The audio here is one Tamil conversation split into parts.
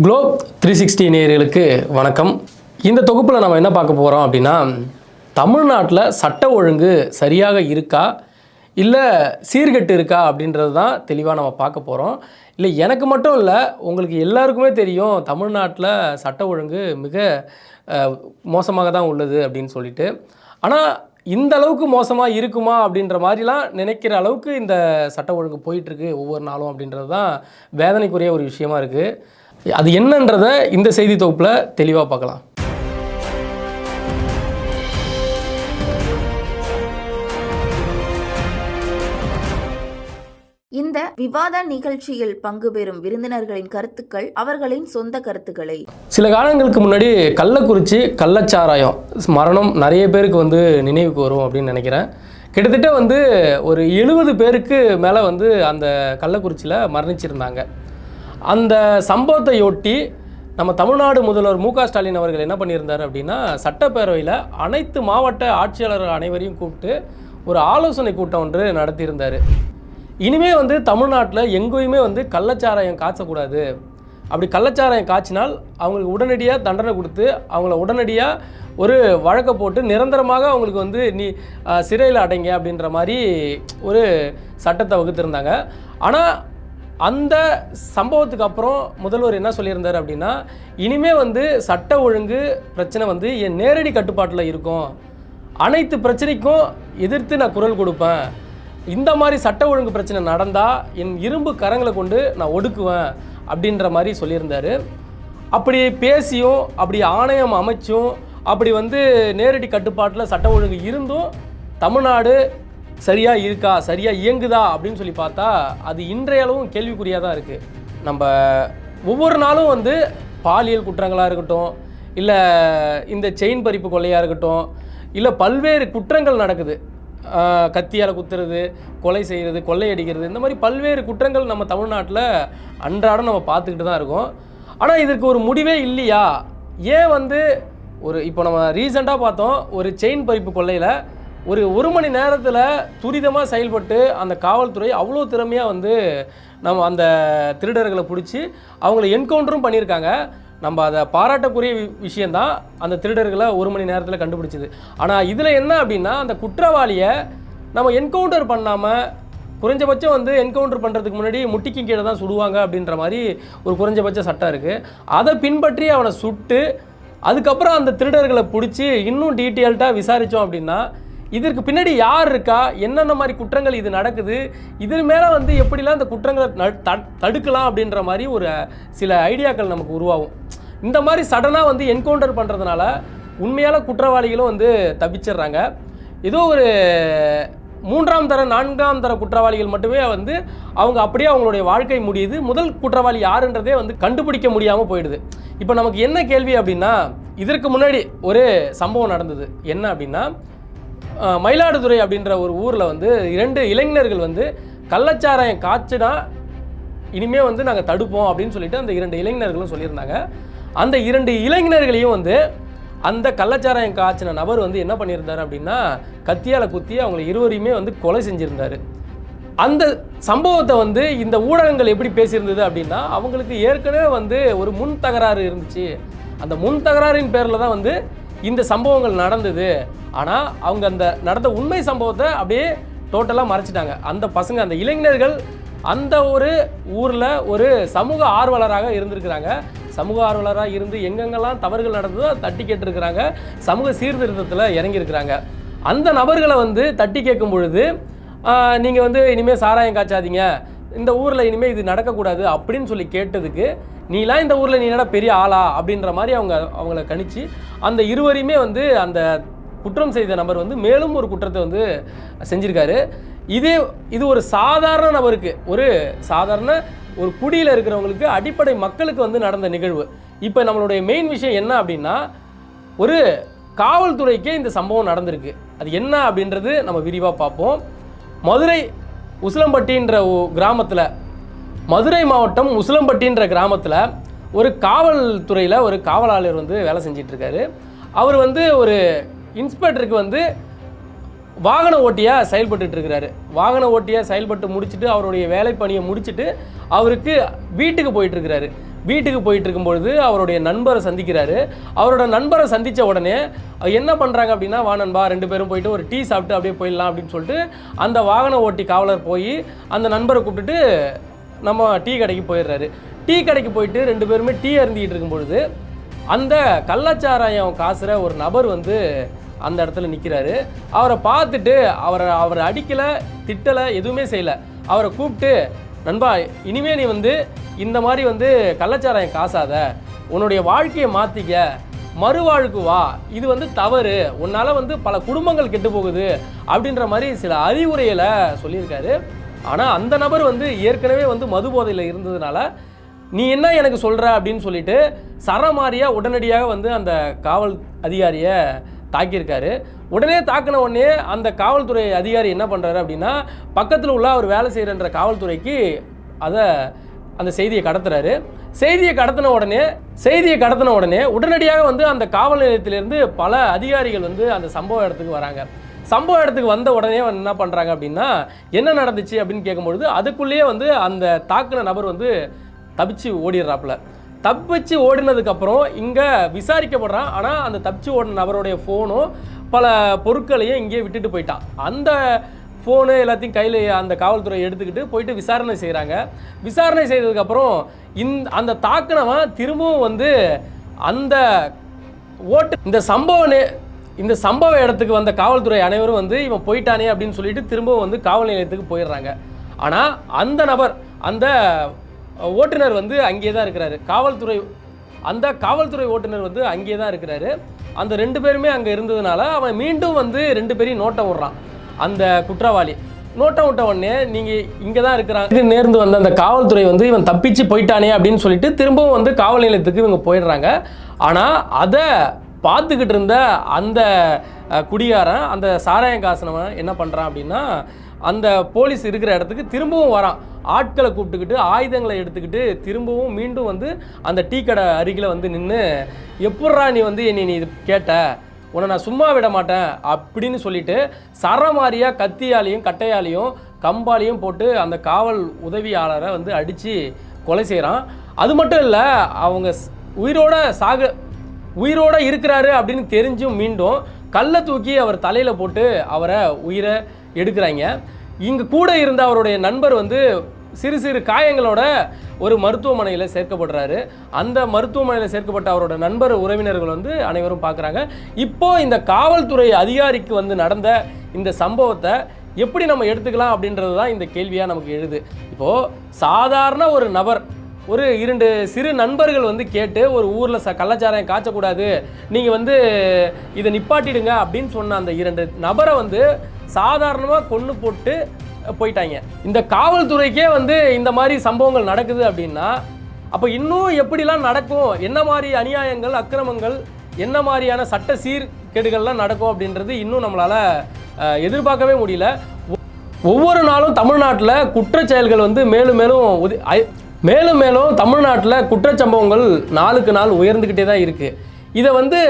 குளோப் த்ரீ சிக்ஸ்டி நேர்களுக்கு வணக்கம். இந்த தொகுப்பில் நம்ம என்ன பார்க்க போகிறோம் அப்படின்னா தமிழ்நாட்டில் சட்ட ஒழுங்கு சரியாக இருக்கா? இல்லை சீர்கெட்டு இருக்கா? அப்படின்றது தான் தெளிவாக நம்ம பார்க்க போகிறோம் இல்லை எனக்கு மட்டும் இல்லை உங்களுக்கு எல்லாருக்குமே தெரியும் தமிழ்நாட்டில் சட்ட ஒழுங்கு மிக மோசமாக தான் உள்ளது அப்படின்னு சொல்லிட்டு. ஆனால் இந்த அளவுக்கு மோசமாக இருக்குமா அப்படின்ற மாதிரிலாம் நினைக்கிற அளவுக்கு இந்த சட்ட ஒழுங்கு போயிட்டுருக்கு ஒவ்வொரு நாளும் அப்படின்றது தான் வேதனைக்குரிய ஒரு விஷயமா இருக்குது அது என்னன்றத இந்த செய்தி தொகுப்பில் தெளிவாக பார்க்கலாம். இந்த விவாத நிகழ்ச்சியில் பங்கு பெறும் விருந்தினர்களின் கருத்துக்கள் அவர்களின் சொந்த கருத்துக்களை. சில காலங்களுக்கு முன்னாடி கள்ளக்குறிச்சி கள்ளச்சாராயம் மரணம் நிறைய பேருக்கு வந்து நினைவுக்கு வரும் அப்படின்னு நினைக்கிறேன். கிட்டத்தட்ட வந்து ஒரு எழுபது பேருக்கு மேலே வந்து அந்த கள்ளக்குறிச்சியில் மரணிச்சிருந்தாங்க. அந்த சம்பவத்தையொட்டி நம்ம தமிழ்நாடு முதல்வர் மு க ஸ்டாலின் அவர்கள் என்ன பண்ணியிருந்தார் அப்படின்னா சட்டப்பேரவையில் அனைத்து மாவட்ட ஆட்சியாளர்கள் அனைவரையும் கூப்பிட்டு ஒரு ஆலோசனை கூட்டம் ஒன்று நடத்தியிருந்தார். இனிமே வந்து தமிழ்நாட்டில் எங்கேயுமே வந்து கள்ளச்சாராயம் காய்ச்சக்கூடாது. அப்படி கள்ளச்சாராயம் காய்ச்சினால் அவங்களுக்கு உடனடியாக தண்டனை கொடுத்து அவங்கள உடனடியாக ஒரு வழக்கை போட்டு நிரந்தரமாக அவங்களுக்கு வந்து நீ சிறையில் அடைங்க அப்படின்ற மாதிரி ஒரு சட்டத்தை வகுத்திருந்தாங்க. ஆனால் அந்த சம்பவத்துக்கு அப்புறம் முதல்வர் என்ன சொல்லியிருந்தார் அப்படின்னா இனிமே வந்து சட்ட ஒழுங்கு பிரச்சனை வந்து என் நேரடி கட்டுப்பாட்டில் இருக்கும். அனைத்து பிரச்சனைக்கும் எதிர்த்து நான் குரல் கொடுப்பேன். இந்த மாதிரி சட்ட ஒழுங்கு பிரச்சனை நடந்தால் என் இரும்பு கரங்களை கொண்டு நான் ஒடுக்குவேன் அப்படின்ற மாதிரி சொல்லியிருந்தார். அப்படி பேசியும் அப்படி ஆணையம் அமைச்சும் அப்படி வந்து நேரடி கட்டுப்பாட்டில் சட்ட ஒழுங்கு இருந்தும் தமிழ்நாடு சரியாக இருக்கா சரியாக இயங்குதா அப்படின்னு சொல்லி பார்த்தா அது இன்றைய அளவும் கேள்விக்குறியாக தான் இருக்குது நம்ம ஒவ்வொரு நாளும் வந்து பாலியல் குற்றங்களாக இருக்கட்டும் இல்லை இந்த செயின் பறிப்பு கொள்ளையாக இருக்கட்டும் இல்லை பல்வேறு குற்றங்கள் நடக்குது. கத்தியால் குத்துறது கொலை செய்கிறது கொள்ளையடிக்கிறது இந்த மாதிரி பல்வேறு குற்றங்கள் நம்ம தமிழ்நாட்டில் அன்றாடம் நம்ம பார்த்துக்கிட்டு தான் இருக்கோம். ஆனால் இதற்கு ஒரு முடிவே இல்லையா? ஏன் வந்து ஒரு இப்போ நம்ம ரீசெண்டாக பார்த்தோம் ஒரு செயின் பறிப்பு கொள்ளையில் ஒரு ஒரு மணி நேரத்தில் துரிதமாக செயல்பட்டு அந்த காவல்துறை அவ்வளோ திறமையாக வந்து நம்ம அந்த திருடர்களை பிடிச்சி அவங்கள என்கவுண்டரும் பண்ணியிருக்காங்க. நம்ம அதை பாராட்டக்குரிய வி- விஷயந்தான் அந்த திருடர்களை ஒரு மணி நேரத்தில் கண்டுபிடிச்சிது. ஆனால் இதில் என்ன அப்படின்னா அந்த குற்றவாளியை நம்ம என்கவுண்டர் பண்ணாமல் குறைஞ்சபட்சம் வந்து என்கவுண்டர் பண்ணுறதுக்கு முன்னாடி முட்டிக்கு கீழே தான் சுடுவாங்க அப்படின்ற மாதிரி ஒரு குறைஞ்சபட்ச சட்டம் இருக்குது அதை பின்பற்றி அவனை சுட்டு அதுக்கப்புறம் அந்த திருடர்களை பிடிச்சி இன்னும் டீட்டெயில்டாக விசாரித்தோம் அப்படின்னா இதற்கு பின்னாடி யார் இருக்கா? என்னென்ன மாதிரி குற்றங்கள் இது நடக்குது? இதன் மேலே வந்து எப்படிலாம் இந்த குற்றங்களை தடு- தடுக்கலாம் அப்படின்ற மாதிரி ஒரு சில ஐடியாக்கள் நமக்கு உருவாகும். இந்த மாதிரி சடனாக வந்து என்கவுண்டர் பண்ணுறதுனால உண்மையான குற்றவாளிகளும் வந்து தப்பிச்சிடுறாங்க. ஏதோ ஒரு மூன்றாம் தர நான்காம் தர குற்றவாளிகள் மட்டுமே வந்து அவங்க அப்படியே அவங்களுடைய வாழ்க்கை முடியுது. முதல் குற்றவாளி யாருன்றதே வந்து கண்டுபிடிக்க முடியாமல் போயிடுது. இப்போ நமக்கு என்ன கேள்வி அப்படின்னா இதற்கு முன்னாடி ஒரு சம்பவம் நடந்தது. என்ன அப்படின்னா மயிலாடுதுறை அப்படின்ற ஒரு ஊரில் வந்து இரண்டு இளைஞர்கள் வந்து கள்ளச்சாராயம் காய்ச்சினா இனிமேல் வந்து நாங்கள் தடுப்போம் அப்படின்னு சொல்லிட்டு அந்த இரண்டு இளைஞர்களும் சொல்லியிருந்தாங்க. அந்த இரண்டு இளைஞர்களையும் வந்து அந்த கள்ளச்சாராயம் காய்ச்சின நபர் வந்து என்ன பண்ணியிருந்தாரு அப்படின்னா கத்தியால் குத்தி அவங்களை இருவரையுமே வந்து கொலை செஞ்சுருந்தார். அந்த சம்பவத்தை வந்து இந்த ஊடகங்கள் எப்படி பேசியிருந்தது அப்படின்னா அவங்களுக்கு ஏற்கனவே வந்து ஒரு முன் தகராறு இருந்துச்சு. அந்த முன் தகராறின் பேரில் தான் வந்து இந்த சம்பவங்கள் நடந்தது. ஆனால் அவங்க அந்த நடந்த உண்மை சம்பவத்தை அப்படியே டோட்டலாக மறைச்சிட்டாங்க. அந்த பசங்க அந்த இளைஞர்கள் அந்த ஒரு ஊரில் ஒரு சமூக ஆர்வலராக இருந்திருக்கிறாங்க. சமூக ஆர்வலராக இருந்து எங்கெங்கெல்லாம் தவறுகள் நடந்ததோ தட்டி கேட்டிருக்கிறாங்க. சமூக சீர்திருத்தத்தில் இறங்கியிருக்கிறாங்க. அந்த நபர்களை வந்து தட்டி கேட்கும் பொழுது நீங்கள் வந்து இனிமேல் சாராயம் காய்ச்சாதீங்க. இந்த ஊரில் இனிமேல் இது நடக்கக்கூடாது அப்படின்னு சொல்லி கேட்டதுக்கு நீலாம் இந்த ஊரில் நீ என்னடா பெரிய ஆளா? அப்படின்ற மாதிரி அவங்க அவங்கள கணிச்சு அந்த இருவரையுமே வந்து அந்த குற்றம் செய்த நபர் வந்து மேலும் ஒரு குற்றத்தை வந்து செஞ்சுருக்காரு. இதே இது ஒரு சாதாரண நபருக்கு ஒரு சாதாரண ஒரு குடியில் இருக்கிறவங்களுக்கு அடிப்படை மக்களுக்கு வந்து நடந்த நிகழ்வு. இப்போ நம்மளுடைய மெயின் விஷயம் என்ன அப்படின்னா ஒரு காவல்துறைக்கே இந்த சம்பவம் நடந்திருக்கு. அது என்ன அப்படின்றது நம்ம விரிவாக பார்ப்போம். மதுரை உசிலம்பட்டின்ற கிராமத்தில் மதுரை மாவட்டம் உசிலம்பட்டின்ற கிராமத்தில் ஒரு காவல்துறையில் ஒரு காவலாளர் வந்து வேலை செஞ்சிட்ருக்காரு. அவர் வந்து ஒரு இன்ஸ்பெக்டருக்கு வந்து வாகன ஓட்டியாக செயல்பட்டுட்டு இருக்கிறாரு வாகன ஓட்டியாக செயல்பட்டு முடிச்சுட்டு அவருடைய வேலைப்பணியை முடிச்சுட்டு அவருக்கு வீட்டுக்கு போயிட்டுருக்கிறாரு வீட்டுக்கு போயிட்டு இருக்கும்பொழுது அவருடைய நண்பரை சந்திக்கிறாரு. அவரோட நண்பரை சந்தித்த உடனே என்ன பண்ணுறாங்க அப்படின்னா வா நண்பா ரெண்டு பேரும் போயிட்டு ஒரு டீ சாப்பிட்டு அப்படியே போயிடலாம் அப்படின்னு சொல்லிட்டு அந்த வாகன ஓட்டி காவலர் போய் அந்த நண்பரை கூப்பிட்டுட்டு நம்ம டீ கடைக்கு போயிடுறாரு. டீ கடைக்கு போயிட்டு ரெண்டு பேருமே டீ அருந்திக்கிட்டு இருக்கும்பொழுது அந்த கள்ளச்சாராயம் காசுற ஒரு நபர் வந்து அந்த இடத்துல நிற்கிறாரு அவரை பார்த்துட்டு அவரை அவரை அடிக்கலை திட்டலை எதுவுமே செய்யலை. அவரை கூப்பிட்டு நண்பா இனிமே நீ வந்து இந்த மாதிரி வந்து கள்ளச்சாராயம் காசாத. உன்னுடைய வாழ்க்கையை மாற்றிக்க மறுவாழ்வுக்கு வா. இது வந்து தவறு. உன்னால் வந்து பல குடும்பங்கள் கெட்டு போகுது அப்படின்ற மாதிரி சில அறிவுரைகளை சொல்லியிருக்காரு. ஆனால் அந்த நபர் வந்து ஏற்கனவே வந்து மது போதையில் இருந்ததுனால நீ என்ன எனக்கு சொல்கிற அப்படின்னு சொல்லிட்டு சரமாரியாக உடனடியாக வந்து அந்த காவல் அதிகாரியை தாக்கியிருக்காரு. உடனே தாக்கின உடனே அந்த காவல்துறை அதிகாரி என்ன பண்ணுறாரு அப்படின்னா பக்கத்தில் உள்ள அவர் வேலை செய்கிறன்ற காவல்துறைக்கு அதை அந்த செய்தியை கடத்துறாரு. செய்தியை கடத்தின உடனே செய்தியை கடத்தின உடனே உடனடியாக வந்து அந்த காவல் நிலையத்திலிருந்து பல அதிகாரிகள் வந்து அந்த சம்பவ இடத்துக்கு வராங்க. சம்பவ இடத்துக்கு வந்த உடனே என்ன பண்ணுறாங்க அப்படின்னா என்ன நடந்துச்சு அப்படின்னு கேட்கும்பொழுது அதுக்குள்ளேயே வந்து அந்த தாக்குன நபர் வந்து தப்பிச்சு ஓடிடுறாப்புல. தப்பிச்சு ஓடினதுக்கப்புறம் இங்கே விசாரிக்கப்படுறான். ஆனால் அந்த தப்பிச்சு ஓடின நபருடைய ஃபோனும் பல பொருட்களையும் இங்கேயே விட்டுட்டு போயிட்டான் அந்த ஃபோனு எல்லாத்தையும் கையில் அந்த காவல்துறை எடுத்துக்கிட்டு போயிட்டு விசாரணை செய்கிறாங்க விசாரணை செய்ததுக்கப்புறம் இந்த அந்த தாக்குனவன் திரும்பவும் வந்து அந்த ஓட்டு இந்த சம்பவ நே- இந்த சம்பவ இடத்துக்கு வந்த காவல்துறை அனைவரும் வந்து இவன் போயிட்டானே அப்படின்னு சொல்லிட்டு திரும்பவும் வந்து காவல் நிலையத்துக்கு போயிடுறாங்க. ஆனால் அந்த நபர் அந்த ஓட்டுநர் வந்து அங்கேயே தான் இருக்கிறாரு. காவல்துறை அந்த காவல்துறை ஓட்டுநர் வந்து அங்கேயே தான் இருக்கிறாரு. அந்த ரெண்டு பேருமே அங்கே இருந்ததுனால அவன் மீண்டும் வந்து ரெண்டு பேரையும் நோட்டம் விடுறான். அந்த குற்றவாளி. நோட்டம் விட்ட உடனே நீங்கள் இங்கே தான் இருக்கிறாங்க. இது நேர்ந்து வந்த அந்த காவல்துறை வந்து இவன் தப்பிச்சு போயிட்டானே அப்படின்னு சொல்லிட்டு திரும்பவும் வந்து காவல் நிலையத்துக்கு இவங்க போயிடுறாங்க. ஆனால் அதை பார்த்துக்கிட்டு இருந்த அந்த குடிகாரன் அந்த சாராயங்காசனவன் என்ன பண்ணுறான் அப்படின்னா அந்த போலீஸ் இருக்கிற இடத்துக்கு திரும்பவும் வரான். ஆட்களை கூப்பிட்டுக்கிட்டு ஆயுதங்களை எடுத்துக்கிட்டு திரும்பவும் மீண்டும் வந்து அந்த டீ கடை அருகில் வந்து நின்று எப்பட்றா நீ வந்து என்னை நீ இது கேட்ட? உன்னை நான் சும்மா விட மாட்டேன். அப்படின்னு சொல்லிட்டு சரமாரியாக கத்தியாலையும் கட்டையாலையும் கம்பாலையும் போட்டு அந்த காவல் உதவியாளரை வந்து அடித்து கொலை செய்கிறான் அது மட்டும் இல்லை அவங்க ஸ்- உயிரோட சாக உயிரோட இருக்கிறாரு அப்படின்னு தெரிஞ்சும் மீண்டும் கல்லை தூக்கி அவர் தலையில் போட்டு அவரை உயிரை எடுக்கிறாங்க. இங்கே கூட இருந்த அவருடைய நண்பர் வந்து சிறு சிறு காயங்களோட ஒரு மருத்துவமனையில் சேர்க்கப்படுறாரு. அந்த மருத்துவமனையில் சேர்க்கப்பட்ட அவரோட நண்பர் உறவினர்கள் வந்து அனைவரும் பார்க்குறாங்க. இப்போ இந்த காவல்துறை அதிகாரிக்கு வந்து நடந்த இந்த சம்பவத்தை எப்படி நம்ம எடுத்துக்கலாம் அப்படின்றது தான் இந்த கேள்வியாக நமக்கு எழுது. இப்போது சாதாரண ஒரு நபர் ஒரு இரண்டு சிறு நண்பர்கள் வந்து கேட்டு ஒரு ஊரில் ச கள்ளச்சாராயம் காய்ச்சக்கூடாது நீங்கள் வந்து இதை நிப்பாட்டிடுங்க அப்படின்னு சொன்ன அந்த இரண்டு நபரை வந்து சாதாரணமாக கொன்று போட்டு போயிட்டாங்க. இந்த காவல்துறைக்கே வந்து இந்த மாதிரி சம்பவங்கள் நடக்குது அப்படின்னா அப்போ இன்னும் எப்படிலாம் நடக்கும்? என்ன மாதிரி அநியாயங்கள் அக்கிரமங்கள் என்ன மாதிரியான சட்ட சீர்கேடுகள்லாம் நடக்கும் அப்படின்றது இன்னும் நம்மளால் எதிர்பார்க்கவே முடியல. ஒவ்வொரு நாளும் தமிழ்நாட்டில் குற்ற செயல்கள் வந்து மேலும் மேலும் மேலும் மேலும் தமிழ்நாட்டில் குற்றச்சம்பவங்கள் நாளுக்கு நாள் உயர்ந்துக்கிட்டே தான் இருக்குது இதை வந்து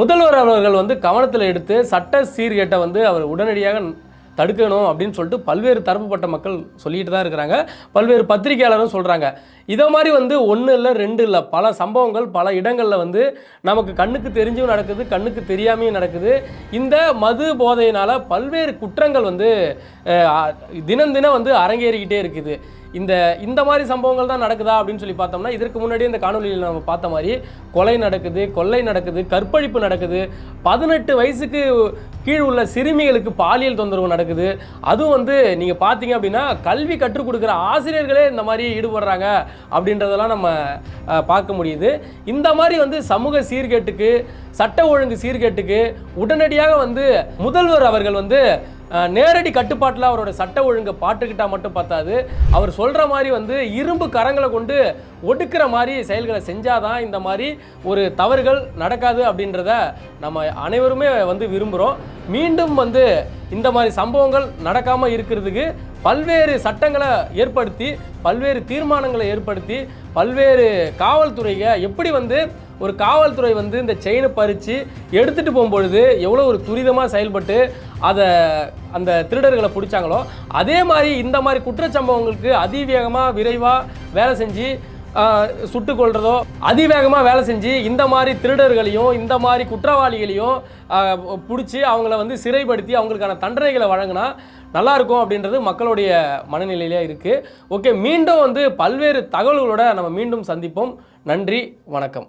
முதல்வர் அவர்கள் வந்து கவனத்தில் எடுத்து சட்ட சீர்கேட்டை வந்து அவர் உடனடியாக தடுக்கணும் அப்படின்னு சொல்லிட்டு பல்வேறு தரப்புப்பட்ட மக்கள் சொல்லிட்டு தான் இருக்கிறாங்க. பல்வேறு பத்திரிகையாளரும் சொல்கிறாங்க இதை மாதிரி வந்து ஒன்று இல்லை ரெண்டு இல்லை பல சம்பவங்கள் பல இடங்களில் வந்து நமக்கு கண்ணுக்கு தெரிஞ்சும் நடக்குது கண்ணுக்கு தெரியாமையும் நடக்குது. இந்த மது போதையினால் பல்வேறு குற்றங்கள் வந்து தினம் தினம் வந்து அரங்கேறிக்கிட்டே இருக்குது. இந்த இந்த மாதிரி சம்பவங்கள் தான் நடக்குதா அப்படின்னு சொல்லி பார்த்தோம்னா இதற்கு முன்னாடி இந்த காணொலியில் நம்ம பார்த்த மாதிரி கொலை நடக்குது கொள்ளை நடக்குது கற்பழிப்பு நடக்குது பதினெட்டு வயசுக்கு கீழ் உள்ள சிறுமிகளுக்கு பாலியல் தொந்தரவு நடக்குது. அதுவும் வந்து நீங்கள் பார்த்தீங்க அப்படின்னா கல்வி கற்றுக் கொடுக்குற ஆசிரியர்களே இந்த மாதிரி ஈடுபடுறாங்க அப்படின்றதெல்லாம் நம்ம பார்க்க முடியுது. இந்த மாதிரி வந்து சமூக சீர்கேட்டுக்கு சட்ட ஒழுங்கு சீர்கேட்டுக்கு உடனடியாக வந்து முதல்வர் அவர்கள் வந்து நேரடி கட்டுப்பாட்டில் அவரோட சட்ட ஒழுங்கை பாட்டுக்கிட்டால் மட்டும் பத்தாது. அவர் சொல்கிற மாதிரி வந்து இரும்பு கரங்களை கொண்டு ஒடுக்கிற மாதிரி செயல்களை செஞ்சாதான் இந்த மாதிரி ஒரு தவறுகள் நடக்காது அப்படின்றத நம்ம அனைவருமே வந்து விரும்புகிறோம் மீண்டும் வந்து இந்த மாதிரி சம்பவங்கள் நடக்காமல் இருக்கிறதுக்கு பல்வேறு சட்டங்களை ஏற்படுத்தி பல்வேறு தீர்மானங்களை ஏற்படுத்தி பல்வேறு காவல்துறையை எப்படி வந்து ஒரு காவல்துறை வந்து இந்த செயினை பறித்து எடுத்துகிட்டு போகும்பொழுது எவ்வளோ ஒரு துரிதமாக செயல்பட்டு அதை அந்த திருடர்களை பிடிச்சாங்களோ அதே மாதிரி இந்த மாதிரி குற்றச்சம்பவங்களுக்கு அதிவேகமாக விரைவாக வேலை செஞ்சு சுட்டு கொள்றதோ அதிவேகமாக வேலை செஞ்சு இந்த மாதிரி திருடர்களையும் இந்த மாதிரி குற்றவாளிகளையும் பிடிச்சி அவங்கள வந்து சிறைப்படுத்தி அவங்களுக்கான தண்டனைகளை வழங்கினா நல்லாயிருக்கும் அப்படின்றது மக்களுடைய மனநிலையிலே இருக்குது ஓகே மீண்டும் வந்து பல்வேறு தகவல்களோட நம்ம மீண்டும் சந்திப்போம். நன்றி வணக்கம்.